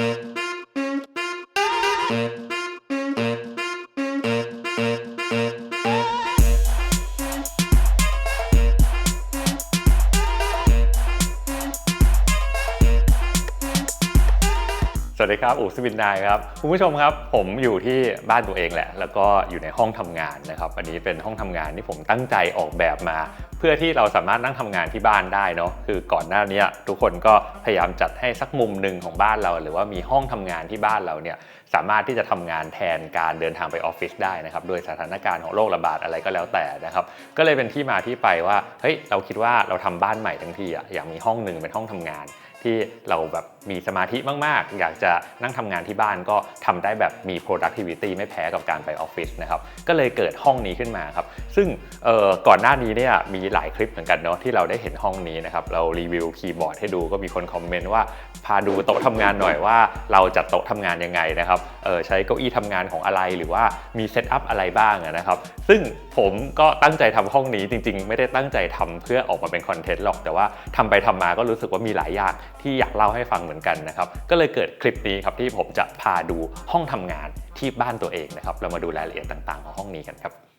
Thank you. ครับอู๋สวินนายครับ คุณผู้ชมครับ ผมอยู่ที่บ้านตัวเองแหละ แล้วก็อยู่ในห้องทำงานนะครับ อันนี้เป็นห้องทำงานที่ผมตั้งใจออกแบบมา เพื่อที่เราสามารถนั่งทำงานที่บ้านได้เนาะ คือก่อนหน้านี้ทุกคนก็พยายามจัดให้สักมุมหนึ่งของบ้านเรา หรือว่ามีห้องทำงานที่บ้านเราเนี่ยสามารถที่จะทำงานแทนการเดินทางไปออฟฟิศได้นะครับ โดยสถานการณ์ของโรคระบาดอะไรก็แล้วแต่นะครับ ก็เลยเป็นที่มาที่ไปว่า เฮ้ย เราคิดว่าเราทำบ้านใหม่ทั้งทีอะอยากมีห้องหนึ่งเป็นห้องทำงาน ที่เราแบบมีสมาธิมาก ๆ อยากจะนั่งทำงานที่บ้านก็ทำได้แบบมี productivity ไม่แพ้กับการไปออฟฟิศนะครับก็เลยเกิดห้องนี้ขึ้นมาครับซึ่งก่อนหน้านี้เนี่ยมีหลายคลิปเหมือนกันเนาะที่เราได้เห็นห้องนี้นะครับเรารีวิวคีย์บอร์ดให้ดูก็มีคนคอมเมนต์ว่าพาดูโต๊ะทำงานหน่อยว่าเราจัดโต๊ะทำงานยังไงนะครับใช้เก้าอี้ทำงานของอะไรหรือว่ามีเซตอัพอะไรบ้างนะครับซึ่งผมก็ตั้งใจทำห้องนี้จริง ๆ ไม่ได้ตั้งใจทำเพื่อออกมาเป็นคอนเทนต์หรอก แต่ว่าทำไปทำมาก็รู้สึกว่ามีหลายอย่างที่อยากเล่าให้ฟังเหมือนกันนะครับ ก็เลยเกิดคลิปนี้ครับที่ผมจะพาดูห้องทำงานที่บ้านตัวเองนะครับ เรามาดูรายละเอียดต่าง ๆ ของห้องนี้กันครับ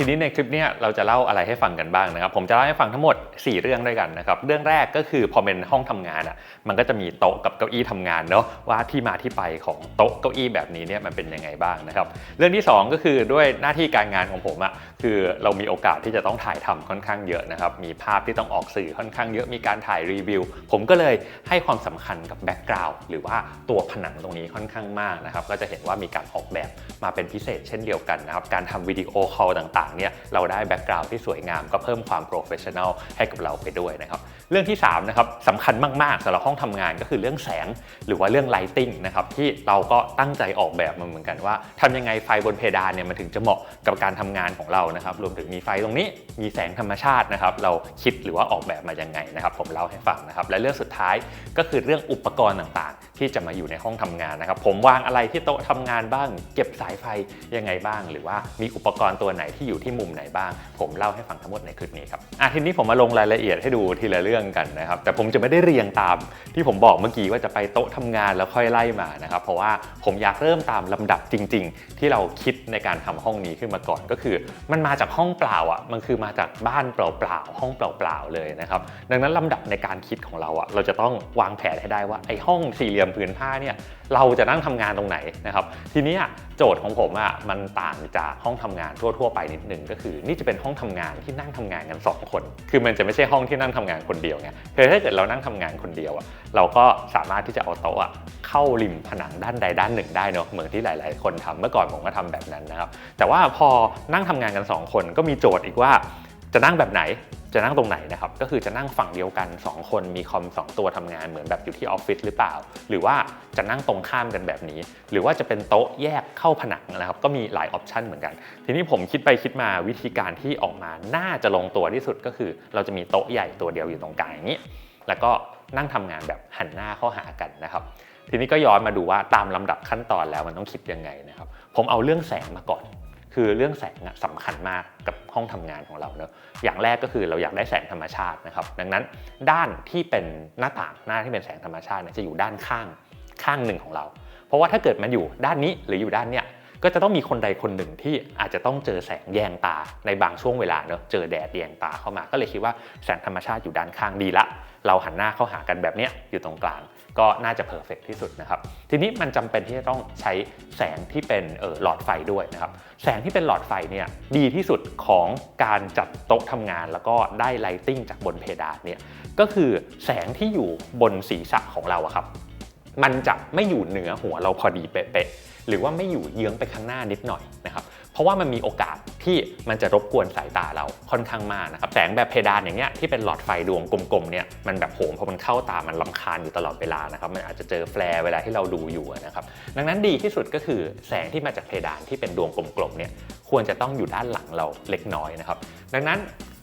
ทีนี้ในคลิปเนี้ยเราจะเล่าอะไรให้ฟังกันบ้างนะครับ ผมจะเล่าให้ฟังทั้งหมด 4 เรื่องด้วยกันนะครับ เรื่องแรกก็คือพอเป็นห้องทำงานอะ มันก็จะมีโต๊ะกับเก้าอี้ทำงานเนาะว่าที่มาที่ไปของโต๊ะเก้าอี้แบบนี้เนี่ยมันเป็นยังไงบ้างนะครับ เรื่องที่ 2 ก็คือด้วยหน้าที่การงานของผมอะคือเรามีโอกาสที่จะต้องถ่ายทำค่อนข้างเยอะนะครับ มีภาพที่ต้องออกสื่อค่อนข้างเยอะ มีการถ่ายรีวิว ผมก็เลยให้ความสำคัญกับแบ็กกราวด์หรือว่าตัวผนังตรงนี้ค่อนข้างมากนะครับ ก็จะเห็นว่ามีการออกแบบมาเป็นพิเศษเช่นเดียวกันนะครับ การทำวิดีโอคอลต่างๆ เนี่ย เราได้แบ็กกราวด์ที่สวยงามก็เพิ่มความโปรเฟชชั่นอลให้กับเราไปด้วยนะครับ เรื่องที่3นะครับสำคัญมากๆสำหรับห้องทำงานก็คือเรื่องแสงหรือว่าเรื่องไลติงนะครับที่เราก็ตั้งใจออกแบบมาเหมือนกันว่าทำยังไงไฟบนเพดานเนี่ยมันถึงจะเหมาะกับการทำงานของเรานะครับรวมถึงมีไฟตรงนี้มีแสงธรรมชาตินะครับเราคิดหรือว่าออกแบบมายังไงนะครับผมเล่าให้ฟังนะครับและเรื่องสุดท้ายก็คือเรื่องอุปกรณ์ต่างๆ ที่จะมาอยู่ในห้องทำงานนะครับผมวางอะไรที่โต๊ะทำงานบ้าง เก็บสายไฟยังไงบ้าง หรือว่ามีอุปกรณ์ตัวไหนที่อยู่ที่มุมไหนบ้าง ผมเล่าให้ฟังทั้งหมดในคลิปนี้ครับอะทีนี้ผมมาลงรายละเอียดให้ดูทีละเรื่องกันนะครับแต่ผมจะไม่ได้เรียงตาม ที่ผมบอกเมื่อกี้ว่าจะไปโต๊ะทำงานแล้วค่อยไล่มานะครับเพราะว่าผมอยากเริ่มตามลำดับจริง ๆ ที่เราคิดในการทำห้องนี้ขึ้นมาก่อนก็คือมันมาจากห้องเปล่าอะมันคือมาจากบ้านเปล่าๆห้องเปล่าๆเลยนะครับดังนั้นลำดับในการคิดของเราอะเราจะต้องวางแผนให้ได้ว่าไอ้ห้องสี่เหลี่ยมผืนผ้าเนี่ยเราจะนั่งทำงานตรงไหนนะครับทีนี้ โจทย์ของผมอะมันต่างจากห้องทำงานทั่ว ๆ ไปนิดนึงก็คือ นี่จะเป็นห้องทำงานที่นั่งทำงานกันสองคน คือมันจะไม่ใช่ห้องที่นั่งทำงานคนเดียวไงคือถ้าเกิดเรานั่งทำงานคนเดียวอะเราก็สามารถที่จะเอาโต๊ะอะเข้าริมผนังด้านใดด้านหนึ่งได้เนอะเหมือนที่หลาย ๆ คนทำเมื่อก่อนผมก็ทำแบบนั้นนะครับแต่ว่าพอนั่งทำงานกันสองคนก็มีโจทย์อีกว่าจะนั่งแบบไหน จะนั่งตรงไหนนะครับ ก็คือจะนั่งฝั่งเดียวกัน 2 คนมีคอม 2 ตัวทำงานเหมือนแบบอยู่ที่ออฟฟิศหรือเปล่า หรือว่าจะนั่งตรงข้ามกันแบบนี้ หรือว่าจะเป็นโต๊ะแยกเข้าผนังนะครับ ก็มีหลายออปชันเหมือนกัน ทีนี้ผมคิดไปคิดมาวิธีการที่ออกมาน่าจะลงตัวที่สุดก็คือ เราจะมีโต๊ะใหญ่ตัวเดียวอยู่ตรงกลางอย่างนี้ แล้วก็นั่งทำงานแบบหันหน้าเข้าหากันนะครับ ทีนี้ก็ย้อนมาดูว่าตามลำดับขั้นตอนแล้วมันต้องคิดยังไงนะครับ ผมเอาเรื่องแสงมาก่อน คือเรื่องแสงอะสำคัญมากกับห้องทำงานของเราเนอะอย่างแรกก็คือเราอยากได้แสงธรรมชาตินะครับ ดังนั้นด้านที่เป็นหน้าต่างหน้าที่เป็นแสงธรรมชาติเนี่ยจะอยู่ด้านข้างข้างหนึ่งของเรา เพราะว่าถ้าเกิดมันอยู่ด้านนี้หรืออยู่ด้านเนี้ยก็จะต้องมีคนใดคนหนึ่งที่อาจจะต้องเจอแสงแยงตาในบางช่วงเวลาเนอะเจอแดดแยงตาเข้ามา ก็เลยคิดว่าแสงธรรมชาติอยู่ด้านข้างดีละ เราหันหน้าเข้าหากันแบบเนี้ยอยู่ตรงกลาง ก็น่าจะเพอร์เฟกที่สุดนะครับทีนี้มันจำเป็นที่จะต้องใช้แสงที่เป็นหลอดไฟด้วยนะครับแสงที่เป็นหลอดไฟเนี่ยดีที่สุดของการจัดโต๊ะทำงาน แล้วก็ได้ไลติ้งจากบนเพดานเนี่ยก็คือแสงที่อยู่บนศีรษะของเราอะครับมันจะไม่อยู่เหนือหัวเราพอดีเป๊ะๆหรือว่าไม่อยู่เยื้องไปข้างหน้านิดหน่อยนะครับ ราะว่ามันมีโอกาสที่มันจะรบกวนสายตาเราค่อนข้างมากนะครับแสงแบบเพดานอย่างเงี้ยที่เป็นหลอดไฟดวงกลมๆเนี่ยมันแบบโหมพอมันเข้าตามันลำคาญอยู่ตลอดเวลานะครับมันอาจจะเจอแฟลร์เวลาที่เราดูอยู่นะครับดังนั้นดีที่สุดก็คือแสงที่มาจากเพดานที่เป็นดวงกลมๆเนี่ยควรจะต้องอยู่ด้านหลังเราเล็กน้อยนะครับดังนั้น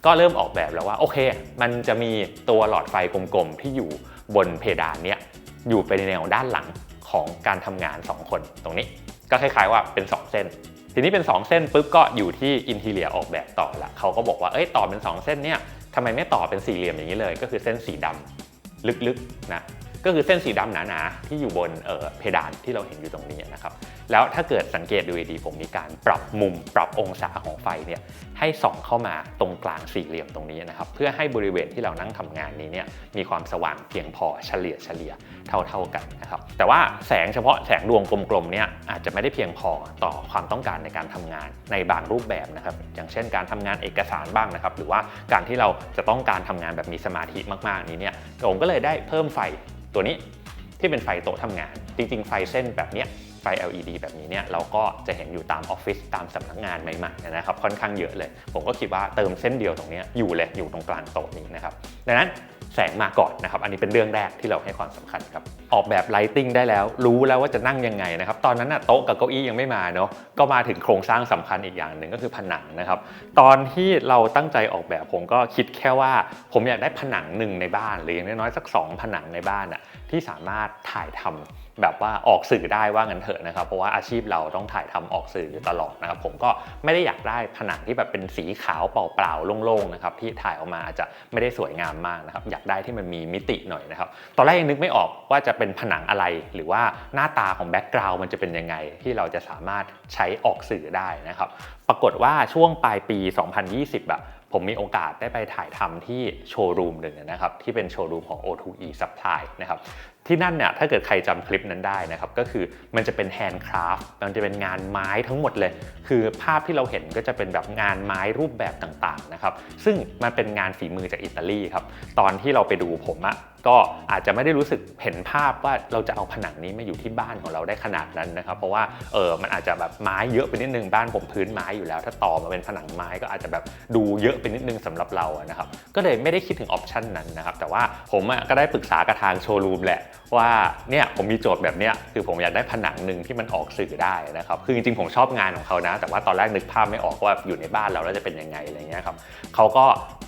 ก็เริ่มออกแบบแล้วว่าโอเค มันจะมีตัวหลอดไฟกลมๆที่อยู่บนเพดานเนี่ยอยู่ไปในแนวด้านหลังของการทำงาน 2 คนตรงนี้ ก็คล้ายๆว่าเป็น 2 เส้น ทีนี้เป็น 2 เส้นปุ๊บก็อยู่ที่อินทีเลียออกแบบต่อละเขาก็บอกว่าเอ้ยต่อเป็น 2 เส้นเนี่ยทำไมไม่ต่อเป็นสี่เหลี่ยมอย่างนี้เลย ก็คือเส้นสีดำลึกๆนะ ก็คือเส้นสีดำหนาๆที่อยู่บนเอ่อเพดานที่เราเห็นอยู่ตรงนี้นะครับ แล้วถ้าเกิดสังเกตดูดีผมมีการปรับมุมปรับองศาของไฟเนี่ยให้ส่องเข้ามาตรงกลางสี่เหลี่ยมตรงนี้นะครับ เพื่อให้บริเวณที่เรานั่งทำงานนี้เนี่ยมีความสว่างเพียงพอเฉลี่ยเฉลี่ยเท่า ๆกันนะครับ แต่ว่าแสงเฉพาะแสงดวงกลมๆเนี่ยอาจจะไม่ได้เพียงพอต่อความต้องการในการทำงานในบางรูปแบบนะครับ อย่างเช่น การทำงานเอกสารบ้างนะครับ หรือว่าการที่เราจะต้องการทำงานแบบมีสมาธิมากๆนี้เนี่ยผมก็เลยได้เพิ่มไฟ ตัวนี้ที่เป็นไฟโต๊ะทำงาน จริง ๆ ไฟเส้นแบบเนี้ยไฟ LED แบบนี้เนี่ยเราก็จะเห็นอยู่ตามออฟฟิศตามสำนักงานใหม่ๆนะครับค่อนข้างเยอะเลย ผมก็คิดว่าเติมเส้นเดียวตรงนี้อยู่เลยอยู่ตรงกลางโต๊ะนี้นะครับดังนั้น แสงมาก่อนนะครับ อันนี้เป็นเรื่องแรกที่เราให้ความสำคัญครับ ออกแบบไลติงได้แล้ว รู้แล้วว่าจะนั่งยังไงนะครับ ตอนนั้นนะโต๊ะกับเก้าอี้ยังไม่มาเนาะ ก็มาถึงโครงสร้างสำคัญอีกอย่างหนึ่งก็คือผนังนะครับ ตอนที่เราตั้งใจออกแบบผมก็คิดแค่ว่า ผมอยากได้ผนังหนึ่งในบ้านหรืออย่างน้อยๆสักสองผนังในบ้านอะที่สามารถถ่ายทำ แบบว่าออกสื่อได้ว่างั้นเถอะนะครับเพราะว่าอาชีพเราต้องถ่ายทำออกสื่ออยู่ตลอดนะครับผมก็ไม่ได้อยากได้ผนังที่แบบเป็นสีขาวเปล่าๆโล่งๆนะครับที่ถ่ายออกมาอาจจะไม่ได้สวยงามมากนะครับอยากได้ที่มันมีมิติหน่อยนะครับตอนแรกยังนึกไม่ออกว่าจะเป็นผนังอะไร หรือว่าหน้าตาของแบ็กกราวด์มันจะเป็นยังไง ที่เราจะสามารถใช้ออกสื่อได้นะครับปรากฏว่าช่วงปลายปี 2020อะผมมีโอกาสได้ไปถ่ายทำที่โชว์รูมหนึ่งนะครับที่เป็นโชว์รูมของ O2E Supply นะครับ ที่นั่นเนี่ยถ้าเกิดใครจำคลิปนั้นได้นะครับก็คือมันจะเป็นแฮนด์คราฟต์มันจะเป็นงานไม้ทั้งหมดเลย คือภาพที่เราเห็นก็จะเป็นแบบงานไม้รูปแบบต่างๆนะครับซึ่งมันเป็นงานฝีมือจากอิตาลีครับตอนที่เราไปดูผมอะ ก็อาจจะไม่ได้รู้สึกเห็นภาพว่าเราจะเอาผนังนี้มาอยู่ที่บ้านของเราได้ขนาดนั้นนะครับ เพราะว่าเออมันอาจจะแบบไม้เยอะไปนิดนึงบ้านผมพื้นไม้อยู่แล้ว ถ้าต่อมาเป็นผนังไม้ก็อาจจะแบบดูเยอะไปนิดนึงสำหรับเรานะครับก็เลยไม่ได้คิดถึงออปชันนั้นนะครับแต่ว่าผมอะก็ได้ปรึกษากับทางโชว์รูมแหละว่าเนี่ยผมมีโจทย์แบบเนี้ยคือผมอยากได้ผนังหนึ่งที่มันออกสื่อได้นะครับคือจริงๆผมชอบงานของเขานะ แต่ว่าตอนแรกนึกภาพไม่ออกว่าอยู่ในบ้านเราแล้วจะเป็นยังไงอะไรเงี้ยครับเขาก็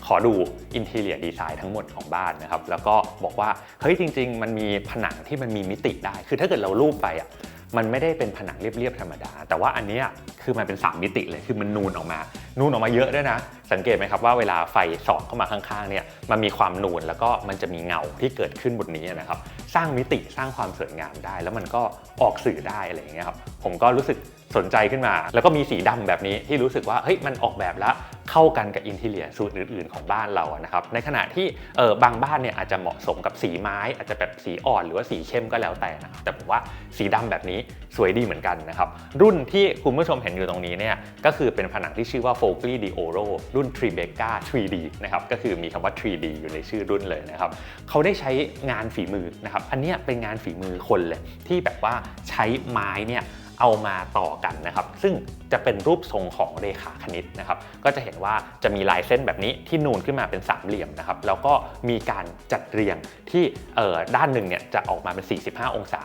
ขอดูอินเท i รียดีไซน์ทั้งหมดของบ้านนะครับแล้วก็บบอกว่าเฮ้ยจริง ๆ มันมีผนังที่มันมีมิติได้ คือถ้าเกิดเรารูปไปอะมันไม่ได้เป็นผนังเรียบๆธรรมดา แต่ว่าอันนี้คือมันเป็น 3 มิติเลยคือมันนูนออกมา นูนออกมาเยอะด้วยนะ สังเกตไหมครับว่าเวลาไฟส่องเข้ามาข้างๆเนี่ยมันมีความนูนแล้วก็มันจะมีเงาที่เกิดขึ้นบนนี้นะครับ สร้างมิติสร้างความสวยงามได้ แล้วมันก็ออกสื่อได้อะไรอย่างเงี้ยครับผมก็รู้สึกสนใจขึ้นมา แล้วก็มีสีดำแบบนี้ที่รู้สึกว่าเฮ้ยมันออกแบบแล้ว เข้ากันกับอินทีเลียสูตรอื่น ๆของบ้านเรานะครับในขณะที่เออบางบ้านเนี่ยอาจจะเหมาะสมกับสีไม้ อาจจะแบบสีอ่อนหรือว่าสีเข้มก็แล้วแต่นะครับแต่ผมว่าสีดำแบบนี้สวยดีเหมือนกันนะครับรุ่นที่คุณผู้ชมเห็นอยู่ตรงนี้เนี่ยก็คือเป็นผนังที่ชื่อว่า f o g l y d i Oro รุ่น Tribeca 3D นะครับก็คือมีคำว่า 3D อยู่ในชื่อรุ่นเลยนะครับเขาได้ใช้งานฝีมือนะครับอันนี้เป็นงานฝีมือคนเลยที่แบบว่าใช้ไม้เนี่ย เอามาต่อกันนะครับ ซึ่งจะเป็นรูปทรงของเรขาคณิตนะครับ ก็จะเห็นว่าจะมีลายเส้นแบบนี้ที่นูนขึ้นมาเป็นสามเหลี่ยมนะครับ แล้วก็มีการจัดเรียงที่เอ่อด้านหนึ่งเนี่ยจะออกมาเป็น 45 องศา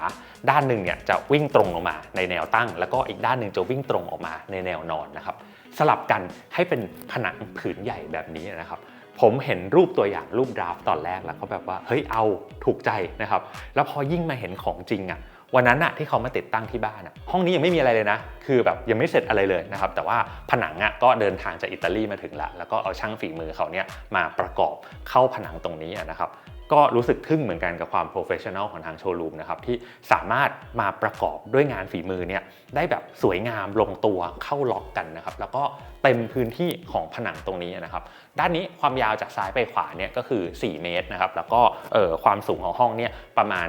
ด้านหนึ่งเนี่ยจะวิ่งตรงลงมาในแนวตั้ง แล้วก็อีกด้านหนึ่งจะวิ่งตรงออกมาในแนวนอนนะครับ สลับกันให้เป็นผนังผืนใหญ่แบบนี้นะครับผมเห็นรูปตัวอย่างรูปดราฟต์ตอนแรกแล้วก็แบบว่าเฮ้ยเอาถูกใจนะครับ แล้วพอยิ่งมาเห็นของจริงอะ่ะ วันนั้นอะที่เขามาติดตั้งที่บ้านอะห้องนี้ยังไม่มีอะไรเลยนะ คือแบบยังไม่เสร็จอะไรเลยนะครับ แต่ว่าผนังอะก็เดินทางจากอิตาลีมาถึงละ แล้วก็เอาช่างฝีมือเขาเนี่ยมาประกอบเข้าผนังตรงนี้อะนะครับ ก็รู้สึกทึ่งเหมือนกันกับความโปรเฟชชั่นอลของทางโชว์รูมนะครับที่สามารถมาประกอบด้วยงานฝีมือเนี่ยได้แบบสวยงามลงตัวเข้าล็อกกันนะครับแล้วก็เต็มพื้นที่ของผนังตรงนี้นะครับด้านนี้ความยาวจากซ้ายไปขวาเนี่ยก็คือ 4 เมตรนะครับแล้วก็เอ่อความสูงของห้องเนี่ยประมาณ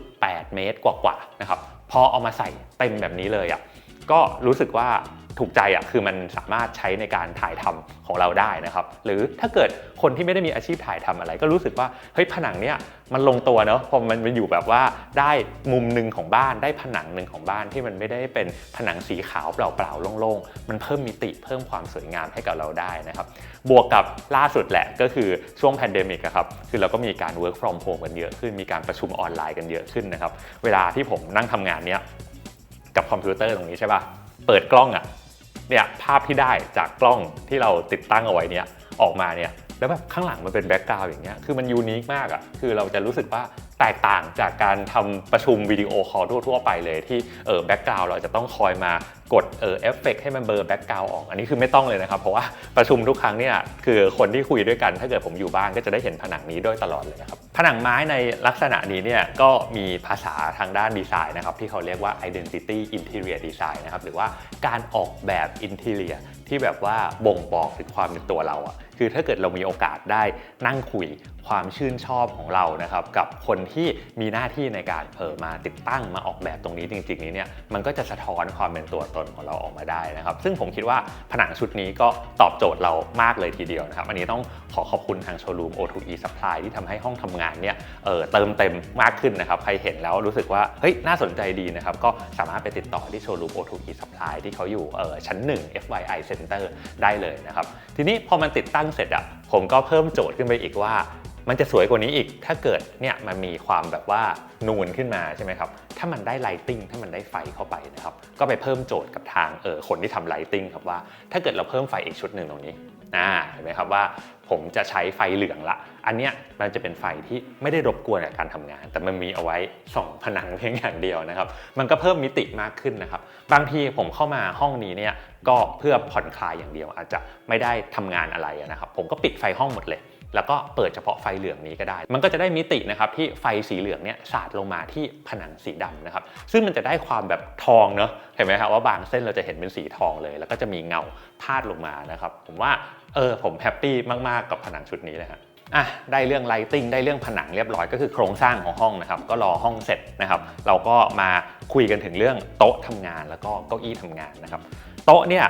2.8 เมตรกว่าๆนะครับพอเอามาใส่เต็มแบบนี้เลยอะก็รู้สึกว่า ถูกใจอะคือมันสามารถใช้ในการถ่ายทำของเราได้นะครับ หรือถ้าเกิดคนที่ไม่ได้มีอาชีพถ่ายทำอะไร ก็รู้สึกว่าเฮ้ยผนังเนี้ยมันลงตัวเนอะพอมันมันอยู่แบบว่าได้มุมหนึ่งของบ้านได้ผนังหนึ่งของบ้านที่มันไม่ได้เป็นผนังสีขาวเปล่าๆโล่งๆ มันเพิ่มมิติเพิ่มความสวยงามให้กับเราได้นะครับ บวกกับล่าสุดแหละก็คือช่วงแพนเดมิกครับคือเราก็มีการ work from home กันเยอะขึ้นมีการประชุมออนไลน์กันเยอะขึ้นนะครับเวลาที่ผมนั่งทำงานเนี้ยกับคอมพิวเตอร์ตรงนี้ใช่ป่ะเปิดกล้องอะ่ะ เนี่ยภาพที่ได้จากกล้องที่เราติดตั้งเอาไว้เนี่ยออกมาเนี่ย แล้วแบบข้างหลังมันเป็นแบ็กกราวด์อย่างเงี้ยคือมันยูนิคมากอะ่ะคือเราจะรู้สึกว่าแตกต่างจากการทำประชุมวิดีโอคอลทั่วๆไปเลยที่เออแบ็กกราวด์เราจะต้องคอยมากดเออเอฟเฟกให้มันเบลอร์แบ็กกราวออก อันนี้คือไม่ต้องเลยนะครับ เพราะว่าประชุมทุกครั้งเนี่ยคือคนที่คุยด้วยกันถ้าเกิดผมอยู่บ้านก็จะได้เห็นผนังนี้ด้วยตลอดเลยนะครับผนังไม้ในลักษณะนี้เนี่ยก็มีภาษาทางด้านดีไซน์นะครับที่เขาเรียกว่า identity interior design นะครับหรือว่าการออกแบบ interior ที่แบบว่าบ่งบอกถึงความเป็นตัวเราอะ คือถ้าเกิดเรามีโอกาสได้นั่งคุยความชื่นชอบของเรานะครับกับคนที่มีหน้าที่ในการเออมาติดตั้งมาออกแบบตรงนี้จริงๆนี้เนี่ยมันก็จะสะท้อนความเป็นตัวตนของเราออกมาได้นะครับ ซึ่งผมคิดว่าผนังชุดนี้ก็ตอบโจทย์เรามากเลยทีเดียวนะครับ อันนี้ต้องขอขอบคุณทางโชว์รูม O2E Supply ที่ทำให้ห้องทำงานเนี่ยเเติมเต็มมากขึ้นนะครับ ใครเห็นแล้วรู้สึกว่าเฮ้ยน่าสนใจดีนะครับ ก็สามารถไปติดต่อที่โชว์รูม O2E Supply ที่เขาอยู่เออชั้น 1 FYI Center ได้เลยนะครับ ทีนี้พอมันติดตั้งเสร็จอะ ผมก็เพิ่มโจทย์ขึ้นไปอีกว่า มันจะสวยกว่านี้อีก ถ้าเกิดเนี่ยมันมีความแบบว่านูนขึ้นมาใช่ไหมครับ ถ้ามันได้ไลติงถ้ามันได้ไฟเข้าไปนะครับ ก็ไปเพิ่มโจทย์กับทางเออคนที่ทำไลติงครับว่า ถ้าเกิดเราเพิ่มไฟอีกชุดหนึ่งตรงนี้อ่าเห็นไหมครับว่า ผมจะใช้ไฟเหลืองละ อันเนี้ยมันจะเป็นไฟที่ไม่ได้รบกวนกับการทำงาน แต่มันมีเอาไว้ส่องผนังเพียงอย่างเดียวนะครับ มันก็เพิ่มมิติมากขึ้นนะครับ บางทีผมเข้ามาห้องนี้เนี่ยก็เพื่อผ่อนคลายอย่างเดียว อาจจะไม่ได้ทำงานอะไรนะครับ ผมก็ปิดไฟห้องหมดเลยแล้วก็เปิดเฉพาะไฟเหลืองนี้ก็ได้ มันก็จะได้มิตินะครับที่ไฟสีเหลืองเนี่ยสาดลงมาที่ผนังสีดำนะครับ ซึ่งมันจะได้ความแบบทองเนอะเห็นไหมครับว่าบางเส้นเราจะเห็นเป็นสีทองเลย แล้วก็จะมีเงาพาดลงมานะครับ ผมว่า เออผมแฮปปี้มาก ๆ กับผนังชุดนี้เลยครับอะได้เรื่องไลติงได้เรื่องผนังเรียบร้อยก็คือโครงสร้างของห้องนะครับ ก็รอห้องเสร็จนะครับ เราก็มาคุยกันถึงเรื่องโต๊ะทำงานแล้วก็เก้าอี้ทำงานนะครับ โต๊ะเนี่ย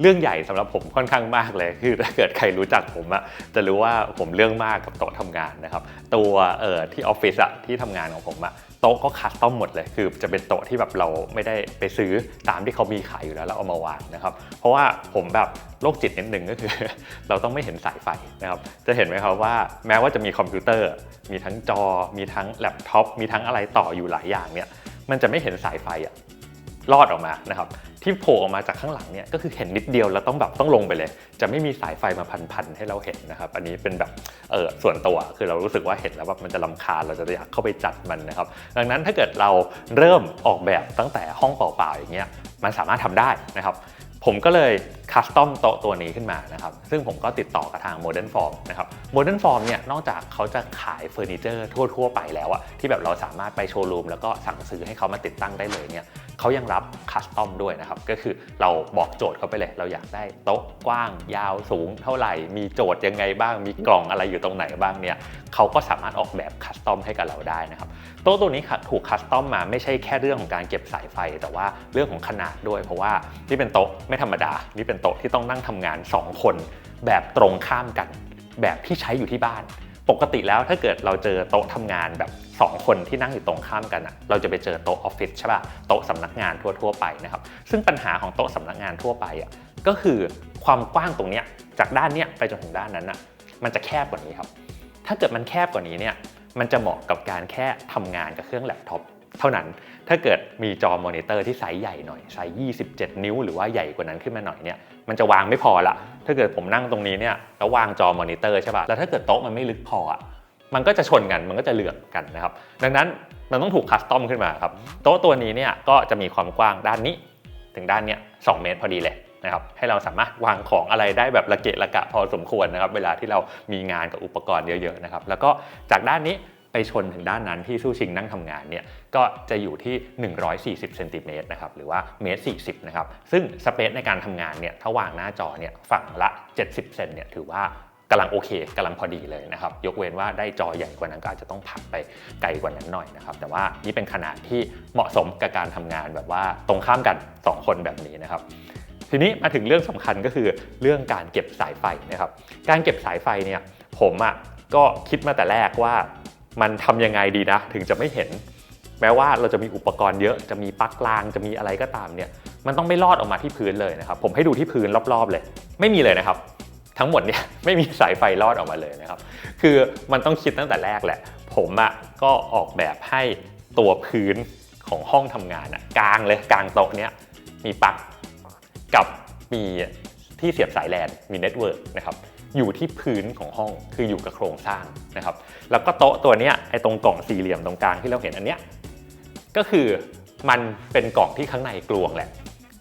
เรื่องใหญ่สำหรับผมค่อนข้างมากเลย คือถ้าเกิดใครรู้จักผมอะจะรู้ว่าผมเรื่องมากกับโต๊ะทำงานนะครับ ตัวเอ่อที่ออฟฟิศอะที่ทำงานของผมอะ โต๊ะก็คัสตอมหมดเลย คือจะเป็นโต๊ะที่แบบเราไม่ได้ไปซื้อตามที่เขามีขายอยู่แล้วแล้วเอามาวางนะครับ เพราะว่าผมแบบโรคจิตนิดนึงก็คือ เราต้องไม่เห็นสายไฟนะครับ จะเห็นไหมครับว่าแม้ว่าจะมีคอมพิวเตอร์ มีทั้งจอ มีทั้งแล็ปท็อป มีทั้งอะไรต่ออยู่หลายอย่างเนี่ย มันจะไม่เห็นสายไฟอะ รอดออกมานะครับที่โผล่ออกมาจากข้างหลังเนี่ยก็คือเห็นนิดเดียวแล้วต้องแบบต้องลงไปเลย จะไม่มีสายไฟมาพันๆให้เราเห็นนะครับ อันนี้เป็นแบบเออส่วนตัวคือเรารู้สึกว่าเห็นแล้วแบบมันจะลำคาญเราจะอยากเข้าไปจัดมันนะครับ ดังนั้นถ้าเกิดเราเริ่มออกแบบตั้งแต่ห้องเปล่าๆอย่างเงี้ยมันสามารถทำได้นะครับ ผมก็เลยคัสตอมโต๊ะตัวนี้ขึ้นมานะครับ ซึ่งผมก็ติดต่อกับทาง Modern Form นะครับ Modern Form เนี่ยนอกจากเขาจะขายเฟอร์นิเจอร์ทั่ว ๆ ไปแล้วอะที่แบบเราสามารถไปโชว์รูมแล้วก็สั่งซื้อให้เขามาติดตั้งได้เลยเนี่ยเขายังรับคัสตอมด้วยนะครับ ก็คือเราบอกโจทย์เขาไปเลย เราอยากได้โต๊ะกว้าง ยาวสูงเท่าไหร่ มีโจทย์ยังไงบ้าง มีกล่องอะไรอยู่ตรงไหนบ้างเนี่ยเขาก็สามารถออกแบบคัสตอมให้กับเราได้นะครับโต๊ะตัวนี้ค่ะถูกคัสตอมมาไม่ใช่แค่เรื่องของการเก็บสายไฟ แต่ว่าเรื่องของขนาดด้วย เพราะว่านี่เป็นโต๊ะไม่ธรรมดานี่เป็นโต๊ะที่ต้องนั่งทำงาน 2 คน แบบตรงข้ามกัน แบบที่ใช้อยู่ที่บ้าน ปกติแล้วถ้าเกิดเราเจอโต๊ะทำงานแบบ 2 คนที่นั่งอยู่ตรงข้ามกันอะเราจะไปเจอโต๊ะออฟฟิศใช่ป่ะโต๊ะสำนักงานทั่วๆไปนะครับซึ่งปัญหาของโต๊ะสำนักงานทั่วไปอะก็คือความกว้างตรงเนี้ยจากด้านเนี้ยไปจนถึงด้านนั้นอะมันจะแคบกว่านี้ครับ ถ้าเกิดมันแคบกว่านี้เนี่ยมันจะเหมาะกับการแค่ทำงานกับเครื่องแล็ปท็อป เท่านั้น ถ้าเกิดมีจอมอนิเตอร์ที่ไซส์ใหญ่หน่อยไซส์27 นิ้ว หรือว่าใหญ่กว่านั้นขึ้นมาหน่อยเนี่ยมันจะวางไม่พอละ ถ้าเกิดผมนั่งตรงนี้เนี่ยแล้ววางจอมอนิเตอร์ใช่ป่ะแล้วถ้าเกิดโต๊ะมันไม่ลึกพออะมันก็จะชนกันมันก็จะเหลื่อมกันนะครับ ดังนั้นมันต้องถูกคัสตอมขึ้นมาครับโต๊ะตัวนี้เนี่ยก็จะมีความกว้างด้านนี้ ถึงด้านเนี้ย2เมตรพอดีเลยนะครับให้เราสามารถวางของอะไรได้แบบระเกะระกะพอสมควรนะครับ เวลาที่เรามีงานกับอุปกรณ์เยอะๆนะครับ แล้วก็จากด้านนี้ ไปชนถึงด้านนั้นที่สู้ชิงนั่งทำงานเนี่ยก็จะอยู่ที่ 140เซนติเมตรนะครับหรือว่าเมตร40นะครับซึ่งสเปซในการทำงานเนี่ยถ้าวางหน้าจอเนี่ยฝั่งละ 70เซนเนี่ยถือว่ากำลังโอเคกำลังพอดีเลยนะครับ ยกเว้นว่าได้จอใหญ่กว่านั้นก็อาจจะต้องผักไปไกลกว่านั้นหน่อยนะครับ แต่ว่านี่เป็นขนาดที่เหมาะสมกับการทำงานแบบว่าตรงข้ามกัน 2 คนแบบนี้นะครับ ทีนี้มาถึงเรื่องสำคัญก็คือเรื่องการเก็บสายไฟนะครับ การเก็บสายไฟเนี่ยผมอะก็คิดมาแต่แรกว่า มันทำยังไงดีนะ ถึงจะไม่เห็น แม้ว่าเราจะมีอุปกรณ์เยอะจะมีปลั๊กลางจะมีอะไรก็ตามเนี่ย มันต้องไม่ลอดออกมาที่พื้นเลยนะครับ ผมให้ดูที่พื้นรอบๆเลย ไม่มีเลยนะครับ ทั้งหมดเนี่ยไม่มีสายไฟลอดออกมาเลยนะครับ คือมันต้องคิดตั้งแต่แรกแหละ ผมอะ่ะก็ออกแบบให้ตัวพื้นของห้องทำงานอะกลางเลยกลางโต๊ะเนี้ยมีปลั๊กกับมีที่เสียบสายแลนมีเน็ตเวิร์กนะครับ อยู่ที่พื้นของห้องคืออยู่กับโครงสร้างนะครับแล้วก็โต๊ะตัวนี้ไอ้ตรงกล่องสี่เหลี่ยมตรงกลางที่เราเห็นอันเนี้ยก็คือมันเป็นกล่องที่ข้างในกลวงแหละ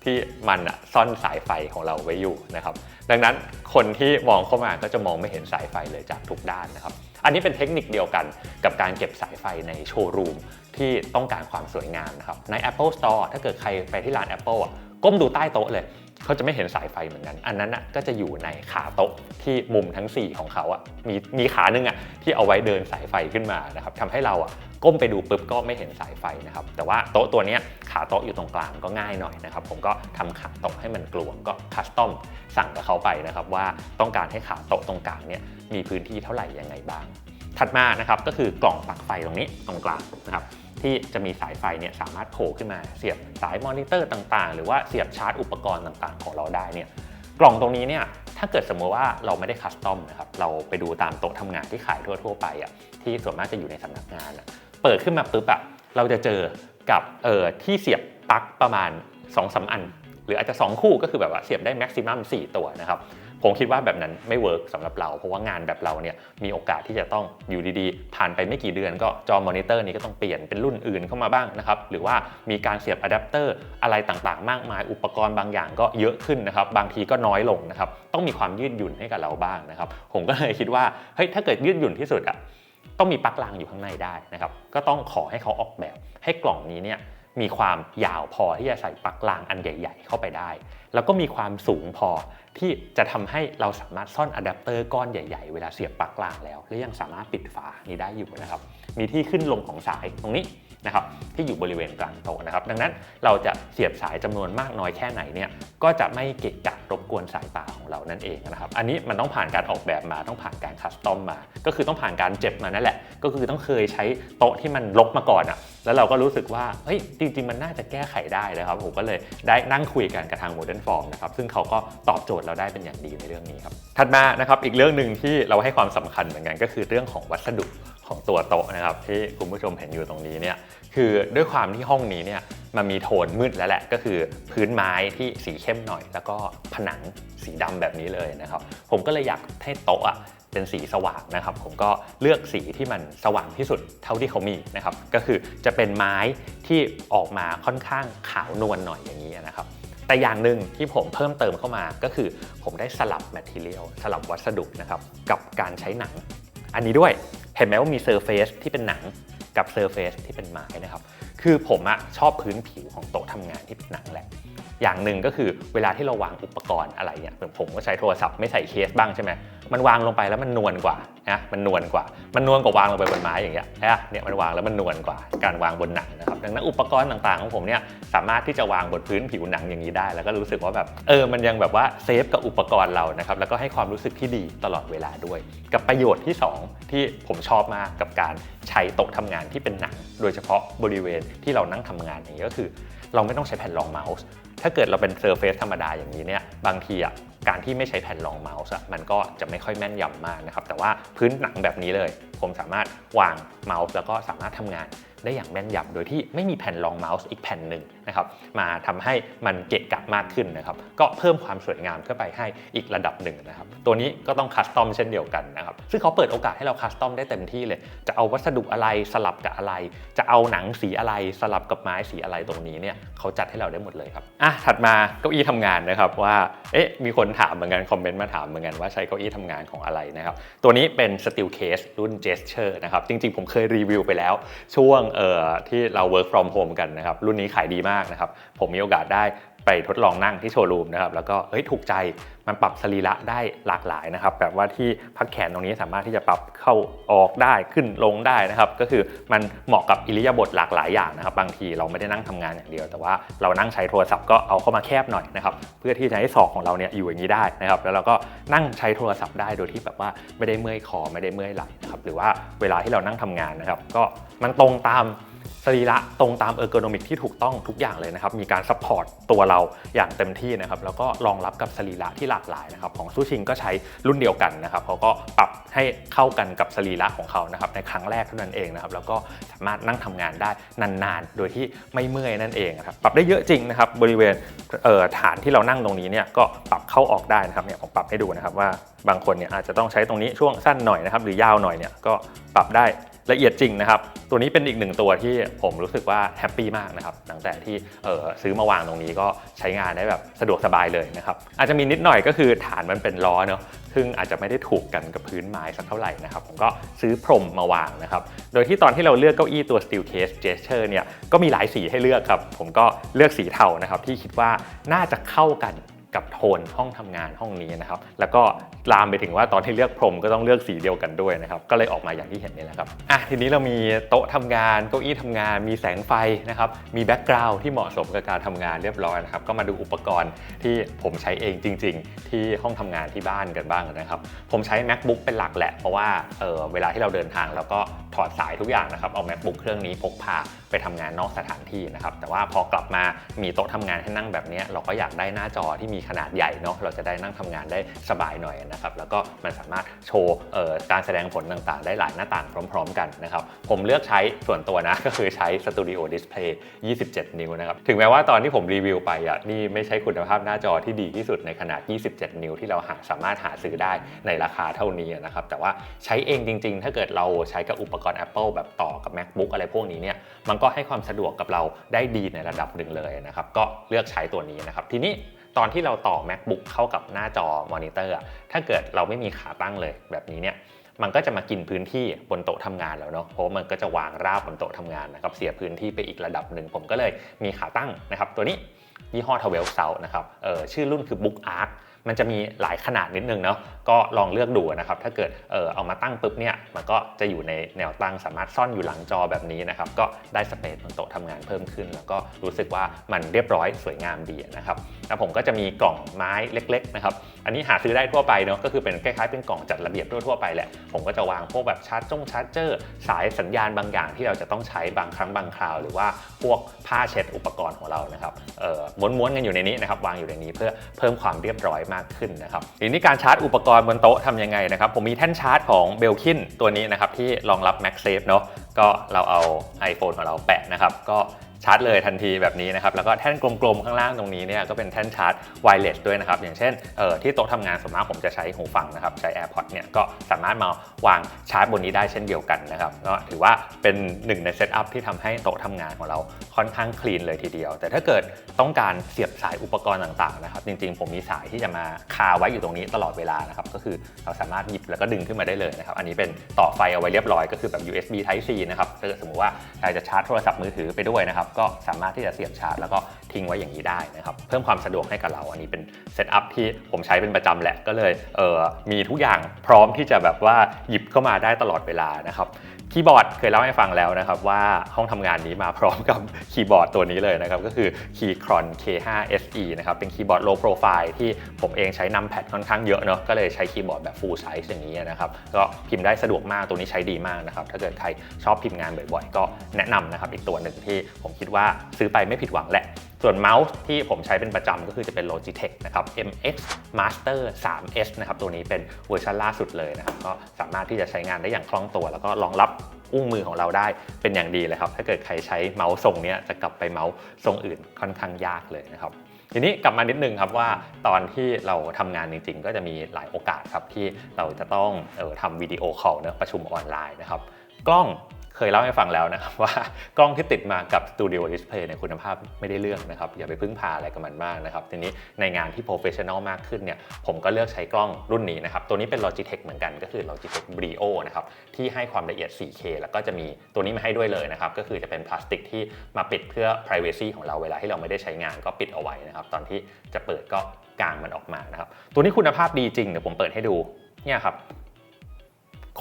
ที่มันอะซ่อนสายไฟของเราไว้อยู่นะครับดังนั้นคนที่มองเข้ามาก็จะมองไม่เห็นสายไฟเลยจากทุกด้านนะครับอันนี้เป็นเทคนิคเดียวกันกับการเก็บสายไฟในโชว์รูมที่ต้องการความสวยงามนะครับใน Apple Store ถ้าเกิดใครไปที่ร้าน Apple อะก้มดูใต้โต๊ะเลย เขาจะไม่เห็นสายไฟเหมือนกัน อันนั้นอะก็จะอยู่ในขาโต๊ะที่มุมทั้ง 4 ของเขาอะมีมีขาหนึ่งอะที่เอาไว้เดินสายไฟขึ้นมานะครับทำให้เราอะก้มไปดูปุ๊บก็ไม่เห็นสายไฟนะครับ แต่ว่าโต๊ะตัวนี้ขาโต๊ะอยู่ตรงกลางก็ง่ายหน่อยนะครับ ผมก็ทำขาโต๊ะให้มันกลวงก็คัสตอมสั่งกับเขาไปนะครับ ว่าต้องการให้ขาโต๊ะตรงกลางเนี่ยมีพื้นที่เท่าไหร่ยังไงบ้าง ถัดมานะครับก็คือกล่องปลั๊กไฟตรงนี้ตรงกลางนะครับ ที่จะมีสายไฟเนี่ยสามารถโผล่ขึ้นมาเสียบสายมอนิเตอร์ต่างๆ หรือว่าเสียบชาร์จอุปกรณ์ต่างๆ ของเราได้เนี่ยกล่องตรงนี้เนี่ยถ้าเกิดสมมติว่าเราไม่ได้คัสตอมนะครับเราไปดูตามโต๊ะทำงานที่ขายทั่ว ๆ ไปอะที่ส่วนมากจะอยู่ในสำนักงานอะเปิดขึ้นมาปุ๊บอะเราจะเจอกับเอ่อที่เสียบปลั๊กประมาณ2อสอัน หรืออาจจะ 2 คู่ก็คือแบบว่าเสียบได้แม็กซิมัม4ตัวนะครับ ผมคิดว่าแบบนั้นไม่เวิร์กสำหรับเรา เพราะว่างานแบบเราเนี่ยมีโอกาสที่จะต้องอยู่ดีๆ ผ่านไปไม่กี่เดือนก็จอมอนิเตอร์นี้ก็ต้องเปลี่ยนเป็นรุ่นอื่นเข้ามาบ้างนะครับหรือว่ามีการเสียบอะแดปเตอร์อะไรต่างๆ มากมาย อุปกรณ์บางอย่างก็เยอะขึ้นนะครับบางทีก็น้อยลงนะครับต้องมีความยืดหยุ่นให้กับเราบ้างนะครับผมก็เลยคิดว่าเฮ้ยถ้าเกิดยืดหยุ่นที่สุดอะต้องมีปลั๊กรางอยู่ข้างในได้นะครับก็ต้องขอให้เขาออกแบบ ให้กล่องนี้เนี่ยมีความยาวพอที่จะใส่ปลั๊กรางอันใหญ่ ๆ เข้าไปได้ แล้วก็มีความสูงพอที่จะทำให้เราสามารถซ่อนอะแดปเตอร์ก้อนใหญ่ๆ เวลาเสียบปลั๊กรางแล้ว และยังสามารถปิดฝานี้ได้อยู่นะครับ มีที่ขึ้นลงของสายตรงนี้นะครับที่อยู่บริเวณกลางโต๊ะนะครับ ดังนั้นเราจะเสียบสายจำนวนมากน้อยแค่ไหนเนี่ยก็จะไม่เกะกะรบกวนสายตาของเรานั่นเองนะครับ อันนี้มันต้องผ่านการออกแบบมาต้องผ่านการคัสตอมมา ก็คือต้องผ่านการเจ็บมานั่นแหละ ก็คือต้องเคยใช้โต๊ะที่มันลกมาก่อนอะ แล้วเราก็รู้สึกว่าเฮ้ยจริง ๆ มันน่าจะแก้ไขได้นะครับ ผมก็เลยได้นั่งคุยกันกับทาง Modern Form นะครับซึ่งเขาก็ตอบโจทย์เราได้เป็นอย่างดีในเรื่องนี้ครับถัดมานะครับอีกเรื่องหนึ่งที่เราให้ความสำคัญเหมือนกันก็คือเรื่องของวัสดุของตัวโต๊ะนะครับที่คุณผู้ชมเห็นอยู่ตรงนี้เนี่ยคือด้วยความที่ห้องนี้เนี่ยมันมีโทนมืดแล้วแหละก็คือพื้นไม้ที่สีเข้มหน่อย แล้วก็ผนังสีดำแบบนี้เลยนะครับ ผมก็เลยอยากให้โต๊ะอะ เป็นสีสว่างนะครับ ผมก็เลือกสีที่มันสว่างที่สุดเท่าที่เขามีนะครับ ก็คือจะเป็นไม้ที่ออกมาค่อนข้างขาวนวลหน่อยอย่างนี้นะครับ แต่อย่างหนึ่งที่ผมเพิ่มเติมเข้ามาก็คือผมได้สลับแมทเทียลสลับวัสดุนะครับกับการใช้หนัง อันนี้ด้วยเห็นไหมว่ามีเซอร์เฟซที่เป็นหนังกับเซอร์เฟซที่เป็นไม้นะครับ คือผมอะชอบพื้นผิวของโต๊ะทำงานที่เป็นหนังแหละ อย่างหนึ่งก็คือเวลาที่เราวางอุปกรณ์อะไรเนี่ยผมก็ใช้โทรศัพท์ไม่ใส่เคสบ้างใช่ไหมมันวางลงไปแล้วมันนวลกว่านะมันนวลกว่า มันนวลกว่าวางลงไปบนไม้อย่างเงี้ยนะเนี่ยมันวางแล้วมันนวลกว่าการวางบนหนังนะครับดังนั้นอุปกรณ์ต่างๆของผมเนี่ยสามารถที่จะวางบนพื้นผิวหนังอย่างนี้ได้ แล้วก็รู้สึกว่าแบบเออมันยังแบบว่าเซฟกับอุปกรณ์เรานะครับแล้วก็ให้ความรู้สึกที่ดีตลอดเวลาด้วย กับประโยชน์ที่สองที่ผมชอบมากกับการใช้โต๊ะทำงานที่เป็นหนัง โดยเฉพาะบริเวณที่เรานั่งทำงานอย่างนี้ก็คือ เราไม่ต้องใช้แผ่นรองเมาส์ ถ้าเกิดเราเป็นเซอร์เฟซธรรมดาอย่างนี้เนี่ยบางทีอะการที่ไม่ใช้แผ่นรองเมาส์อะมันก็จะไม่ค่อยแม่นยำมากนะครับ แต่ว่าพื้นหนังแบบนี้เลย ผมสามารถวางเมาส์แล้วก็สามารถทำงานได้อย่างแม่นยำโดยที่ไม่มีแผ่นรองเมาส์อีกแผ่นหนึ่งนะครับมาทำให้มันเกะกะมากขึ้นนะครับก็เพิ่มความสวยงามเข้าไปให้อีกระดับหนึ่งนะครับตัวนี้ก็ต้องคัสตอมเช่นเดียวกันนะครับซึ่งเขาเปิดโอกาสให้เราคัสตอมได้เต็มที่เลย จะเอาวัสดุอะไรสลับกับอะไร จะเอาหนังสีอะไรสลับกับไม้สีอะไรตรงนี้เนี่ยเขาจัดให้เราได้หมดเลยครับอะถัดมาเก้าอี้ทำงานนะครับว่าเอ๊ะมีคนถามเหมือนกันคอมเมนต์มาถามเหมือนกันว่าใช้เก้าอี้ทำงานของอะไรนะครับตัวนี้เป็น Steel Case รุ่น Gesture นะครับจริงๆ ผมเคยรีวิวไปแล้ว ช่วงเอ่อที่เรา work from home กันนะครับรุ่นนี้ขายดีมากนะครับ ผมมีโอกาสได้ไปทดลองนั่งที่โชว์รูมนะครับ แล้วก็เฮ้ยถูกใจมันปรับสรีระได้หลากหลายนะครับ แบบว่าที่พักแขนตรงนี้สามารถที่จะปรับเข้าออกได้ขึ้นลงได้นะครับ ก็คือมันเหมาะกับอิริยาบถหลากหลายอย่างนะครับ บางทีเราไม่ได้นั่งทำงานอย่างเดียว แต่ว่าเรานั่งใช้โทรศัพท์ก็เอาเข้ามาแคบหน่อยนะครับเพื่อที่จะให้ศอกของเราเนี่ยอยู่อย่างนี้ได้นะครับ แล้วเราก็นั่งใช้โทรศัพท์ได้โดยที่แบบว่าไม่ได้เมื่อยคอไม่ได้เมื่อยไหล่นะครับหรือว่าเวลาที่เรานั่งทำงานนะครับ ก็มันตรงตาม สรีระตรงตามเออร์โกนมิกที่ถูกต้องทุกอย่างเลยนะครับ มีการซัพพอร์ตตัวเราอย่างเต็มที่นะครับ แล้วก็รองรับกับสรีระที่หลากหลายนะครับ ของซูชิงก็ใช้รุ่นเดียวกันนะครับเขาก็ปรับให้เข้ากันกับสรีระของเขานะครับในครั้งแรกเท่านั้นเองนะครับ แล้วก็สามารถนั่งทำงานได้นานๆ โดยที่ไม่เมื่อยนั่นเองครับ ปรับได้เยอะจริงนะครับ บริเวณเฐานที่เรานั่งตรงนี้เนี่ยก็ปรับเข้าออกได้นะครับ เนี่ยผมปรับให้ดูนะครับว่าบางคนเนี่ยอาจจะต้องใช้ตรงนี้ช่วงสั้นหน่อยนะครับ หรือยาวหน่อยเนี่ยก็ปรับได้ ละเอียดจริงนะครับ ตัวนี้เป็นอีกหนึ่งตัวที่ผมรู้สึกว่าแฮปปี้มากนะครับหลังแต่ที่เออซื้อมาวางตรงนี้ก็ใช้งานได้แบบสะดวกสบายเลยนะครับ อาจจะมีนิดหน่อยก็คือฐานมันเป็นล้อเนาะซึ่งอาจจะไม่ได้ถูกกันกับพื้นไม้สักเท่าไหร่นะครับ ผมก็ซื้อพรมมาวางนะครับ โดยที่ตอนที่เราเลือกเก้าอี้ตัว Steel Case Gesture เนี่ยก็มีหลายสีให้เลือกครับ ผมก็เลือกสีเทานะครับที่คิดว่าน่าจะเข้ากันกับโทนห้องทำงานห้องนี้นะครับ แล้วก็ ลามไปถึงว่าตอนที่เลือกพรมก็ต้องเลือกสีเดียวกันด้วยนะครับ ก็เลยออกมาอย่างที่เห็นนี่แหละครับอะทีนี้เรามีโต๊ะทำงานเก้าอี้ทำงาน มีแสงไฟนะครับ มีแบ็กกราวด์ที่เหมาะสมกับการทำงานเรียบร้อยนะครับ ก็มาดูอุปกรณ์ที่ผมใช้เองจริง ๆ ที่ห้องทำงานที่บ้านกันบ้างนะครับ ผมใช้ macbook เป็นหลักแหละ เพราะว่าเออเวลาที่เราเดินทางเราก็ถอดสายทุกอย่างนะครับ เอา macbook เครื่องนี้พกพาไปทำงานนอกสถานที่นะครับ แต่ว่าพอกลับมามีโต๊ะทำงานให้นั่งแบบนี้เราก็อยากได้หน้าจอที่มีขนาดใหญ่เนาะ เราจะได้นั่งทำงานได้สบายหน่อยนะครับแล้วก็มันสามารถโชว์การแสดงผลต่างๆ ได้หลายหน้าต่างพร้อม ๆ กันนะครับผมเลือกใช้ส่วนตัวนะก็คือใช้ Studio Display 27 นิ้วนะครับถึงแม้ว่าตอนที่ผมรีวิวไปอะนี่ไม่ใช่คุณภาพหน้าจอที่ดีที่สุดในขนาด 27 นิ้วที่เราหาสามารถหาซื้อได้ในราคาเท่านี้นะครับแต่ว่าใช้เองจริง ๆ ถ้าเกิดเราใช้กับอุปกรณ์ Apple แบบต่อกับ MacBook อะไรพวกนี้เนี่ยมันก็ให้ความสะดวกกับเราได้ดีในระดับหนึ่งเลยนะครับก็เลือกใช้ตัวนี้นะครับทีนี้ ตอนที่เราต่อ MacBook เข้ากับหน้าจอมอนิเตอร์ถ้าเกิดเราไม่มีขาตั้งเลยแบบนี้เนี่ยมันก็จะมากินพื้นที่บนโต๊ะทำงานแล้วเนาะเพราะมันก็จะวางราบบนโต๊ะทำงานนะครับเสียพื้นที่ไปอีกระดับหนึ่งผมก็เลยมีขาตั้งนะครับ ตัวนี้ยี่ห้อ t w e l s o u t นะครับเออชื่อรุ่นคือ Book Arc มันจะมีหลายขนาดนิดนึงเนาะก็ลองเลือกดูนะครับ ถ้าเกิดเออเอามาตั้งปุ๊บเนี่ย มันก็จะอยู่ในแนวตั้งสามารถซ่อนอยู่หลังจอแบบนี้นะครับ ก็ได้สเปซบนโต๊ะทำงานเพิ่มขึ้น แล้วก็รู้สึกว่ามันเรียบร้อยสวยงามดีนะครับแล้วผมก็จะมีกล่องไม้เล็กๆนะครับ อันนี้หาซื้อได้ทั่วไปเนาะ ก็คือเป็นคล้ายๆเป็นกล่องจัดระเบียบทั่วๆไปแหละ ผมก็จะวางพวกแบบชาร์จจงชาร์จเจอร์ สายสัญญาณบางอย่างที่เราจะต้องใช้บางครั้งบางคราว หรือว่าพวกผ้าเช็ดอุปกรณ์ของเรานะครับเอ่อม้วนๆกันอยู่ในนี้นะครับ วางอยู่ในนี้เพื่อเพิ่มความเรียบร้อยมากขึ้นนะครับทีนี้การชาร์จอุปกรณ์บนโต๊ะทำยังไงนะครับ ผมมีแท่นชาร์จของเบลคินตัวนี้นะครับที่รองรับ MagSafe เนาะก็เราเอา iPhone ของเราแปะนะครับ ก็ ชาร์จเลยทันทีแบบนี้นะครับแล้วก็แท่นกลมๆข้างล่างตรงนี้เนี่ยก็เป็นแท่นชาร์จไวเลสด้วยนะครับอย่างเช่นเอ่อที่โต๊ะทำงานส่วนมากผมจะใช้หูฟังนะครับใช้ AirPods เนี่ยก็สามารถมาวางชาร์จบนนี้ได้เช่นเดียวกันนะครับก็ถือว่าเป็นหนึ่งในเซตอัพที่ทำให้โต๊ะทำงานของเราค่อนข้างคลีนเลยทีเดียว แต่ถ้าเกิดต้องการเสียบสายอุปกรณ์ต่างๆนะครับจริงๆ ผมมีสายที่จะมาคาไว้อยู่ตรงนี้ตลอดเวลานะครับก็คือเราสามารถหยิบแล้วก็ดึงขึ้นมาได้เลยนะครับอันนี้เป็นต่อไฟเอาไว้เรียบร้อยก็คือแบบ USB Type C นะครับถ้าเกิดสมมติว่าใครจะชาร์จโทรศัพท์มือถือไปด้วยนะครับก็สามารถที่จะเสียบชาร์จแล้วก็ทิ้งไว้อย่างนี้ได้นะครับ เพิ่มความสะดวกให้กับเรา อันนี้เป็นเซตอัพที่ผมใช้เป็นประจำแหละ ก็เลยเออมีทุกอย่างพร้อมที่จะแบบว่าหยิบเข้ามาได้ตลอดเวลานะครับ คีย์บอร์ดเคยเล่าให้ฟังแล้วนะครับว่าห้องทำงานนี้มาพร้อมกับคีย์บอร์ดตัวนี้เลยนะครับก็คือ Keychron K5 SE นะครับเป็นคีย์บอร์ด low profile ที่ผมเองใช้นัมแพดค่อนข้างเยอะเนาะก็เลยใช้คีย์บอร์ดแบบ full size อย่างนี้นะครับก็พิมพ์ได้สะดวกมากตัวนี้ใช้ดีมากนะครับถ้าเกิดใครชอบพิมพ์งานบ่อยๆ ก็แนะนำนะครับอีกตัวหนึ่งที่ผมคิดว่าซื้อไปไม่ผิดหวังแหละ ส่วนเมาส์ที่ผมใช้เป็นประจำก็คือจะเป็น Logitech นะครับ MX Master 3S นะครับ ตัวนี้เป็นเวอร์ชันล่าสุดเลยนะครับ ก็สามารถที่จะใช้งานได้อย่างคล่องตัว แล้วก็รองรับอุ้งมือของเราได้เป็นอย่างดีเลยครับ ถ้าเกิดใครใช้เมาส์ทรงนี้จะกลับไปเมาส์ทรงอื่นค่อนข้างยากเลยนะครับทีนี้กลับมานิดนึงครับว่าตอนที่เราทำงานจริง ๆ ก็จะมีหลายโอกาสครับที่เราจะต้องเออทำวิดีโอคอลเนะประชุมออนไลน์นะครับกล้อง เคยเล่าให้ฟังแล้วนะครับว่ากล้องที่ติดมากับ Studio Display เนี่ยคุณภาพไม่ได้เรื่องนะครับ อย่าไปพึ่งพาอะไรกับมันมากนะครับ ทีนี้ในงานที่ professional มากขึ้นเนี่ยผมก็เลือกใช้กล้องรุ่นนี้นะครับ ตัวนี้เป็น Logitech เหมือนกันก็คือ Logitech Brio นะครับที่ให้ความละเอียด 4K แล้วก็จะมีตัวนี้มาให้ด้วยเลยนะครับ ก็คือจะเป็นพลาสติกที่มาปิดเพื่อ privacy ของเราเวลาที่เราไม่ได้ใช้งานก็ปิดเอาไว้นะครับตอนที่จะเปิดก็กางมันออกมานะครับตัวนี้คุณภาพดีจริงเดี๋ยวผมเปิดให้ดูเนี่ยครับ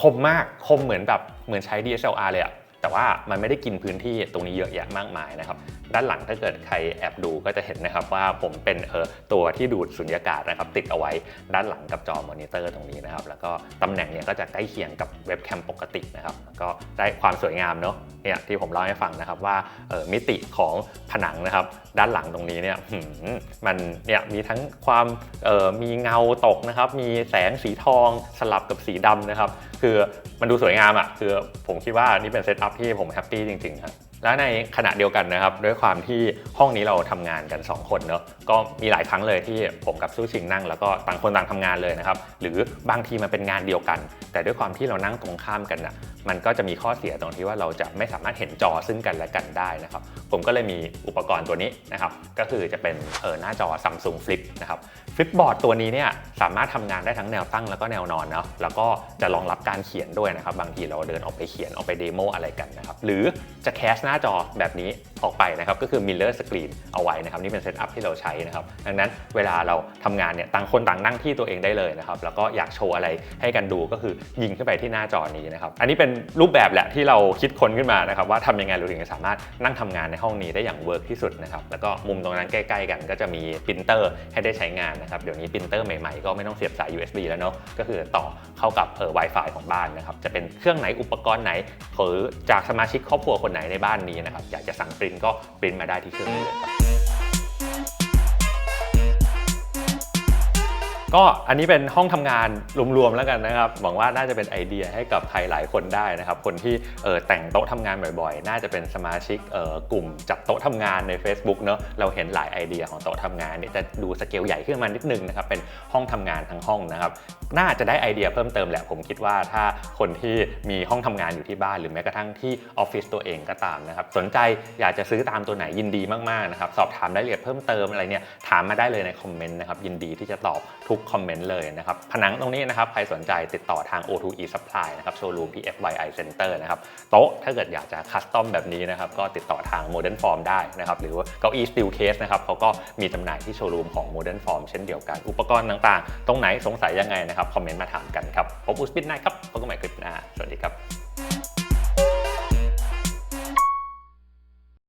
คมมากคมเหมือนแบบเหมือนใช้ DSLR เลยอะแต่ว่ามันไม่ได้กินพื้นที่ตรงนี้เยอะแยะมากมายนะครับด้านหลังถ้าเกิดใครแอบดูก็จะเห็นนะครับว่าผมเป็นเออตัวที่ดูดสุญญากาศนะครับติดเอาไว้ด้านหลังกับจอมอนิเตอร์ตรงนี้นะครับแล้วก็ตำแหน่งเนี่ยก็จะใกล้เคียงกับเว็บแคมปกตินะครับก็ได้ความสวยงามเนาะเนี่ยที่ผมเล่าให้ฟังนะครับว่าออมิติของผนังนะครับ ด้านหลังตรงนี้เนี่ยมันเนี่ยมีทั้งความออมีเงาตกนะครับ มีแสงสีทองสลับกับสีดำนะครับ คือมันดูสวยงามอะ่ะคือผมคิดว่านี่เป็นเซตอัพที่ผมแฮปปี้จริงๆครับ แล้วในขณะเดียวกันนะครับ ด้วยความที่ห้องนี้เราทำงานกัน 2 คนเนอะก็มีหลายครั้งเลยที่ผมกับสู้ชิงนั่ง แล้วก็ต่างคนต่างทำงานเลยนะครับ หรือบางทีมันเป็นงานเดียวกัน แต่ด้วยความที่เรานั่งตรงข้ามกันน่ะมันก็จะมีข้อเสียตรงที่ว่าเราจะไม่สามารถเห็นจอซึ่งกันและกันได้นะครับ ผมก็เลยมีอุปกรณ์ตัวนี้นะครับ ก็คือจะเป็นเออหน้าจอ Samsung Flip นะครับฟลิปบอร์ดตัวนี้เนี่ยสามารถทำงานได้ทั้งแนวตั้งแล้วก็แนวนอนเนาะแล้วก็จะรองรับการเขียนด้วยนะครับ บางทีเราเดินออกไปเขียนออกไปเดโมอะไรกันนะครับ หรือจะแคสหน้าจอแบบนี้ออกไปนะครับก็คือ Mirror Screen เอาไว้นะครับนี่เป็นเซตอัพที่เราใช้นะครับดังนั้นเวลาเราทำงานเนี่ยต่างคนต่างนั่งที่ตัวเองได้เลยนะครับแล้วก็อยากโชว์อะไรให้กันดูก็คือยิงขึ้นไปที่หน้าจอนี้นะครับอันนี้เป็นรูปแบบแหละที่เราคิดค้นขึ้นมานะครับว่าทำยังไงเราถึงจะสามารถนั่งทำงานในห้องนี้ได้อย่างเวิร์กที่สุดนะครับแล้วก็มุมตรงนั้นใกล้ๆกันก็จะมีปรินเตอร์ให้ได้ใช้งานนะครับเดี๋ยวนี้ปรินเตอร์ใหม่ๆก็ไม่ต้องเสียบสาย USB แล้วเนาะก็คือต่อเข้ากับเออ Wi-Fi ของบ้านนะครับจะเป็นเครื่องไหนอุปกรณ์ไหนหรือจากสมาชิกครอบครัวคนไหนในบ้านนี้นะครับ อยากจะสั่งปริ้นก็ปริ้นมาได้ที่เครื่องนี้เลยครับ ก็อันนี้เป็นห้องทำงานรวมๆแล้วกันนะครับ หวังว่าน่าจะเป็นไอเดียให้กับใครหลายคนได้นะครับ คนที่เออแต่งโต๊ะทำงานบ่อยๆ น่าจะเป็นสมาชิกเออกลุ่มจัดโต๊ะทำงานใน Facebook เนอะเราเห็นหลายไอเดียของโต๊ะทำงานเนี่ยจะดูสเกลใหญ่ขึ้นมานิดนึงนะครับเป็นห้องทำงานทั้งห้องนะครับ น่าจะได้ไอเดียเพิ่มเติมแหละผมคิดว่าถ้าคนที่มีห้องทำงานอยู่ที่บ้าน หรือแม้กระทั่งที่ออฟฟิศตัวเองก็ตามนะครับ สนใจอยากจะซื้อตามตัวไหนยินดีมากๆนะครับสอบถามรายละเอียดเพิ่มเติมอะไรเนี่ยถามมาได้เลยในคอมเมนต์นะครับยินดีที่จะตอบทุกคอมเมนต์เลยนะครับ ผนังตรงนี้นะครับ ใครสนใจติดต่อทาง O2E Supply นะครับ โชว์รูมที่ FYI Center นะครับ โต๊ะถ้าเกิดอยากจะคัสตอมแบบนี้นะครับ ก็ติดต่อทาง Modern Form ได้นะครับ หรือว่าเก้าอี้ Steel Case นะครับเขาก็มีจำหน่ายที่โชว์รูมของ Modern Form เช่นเดียวกัน อุปกรณ์ต่างๆ ตรงไหนสงสัยยังไงนะครับ คอมเมนต์มาถามกันครับ ผมอุสปินนายครับพบกันใหม่คลิปหน้า สวัสดีครับ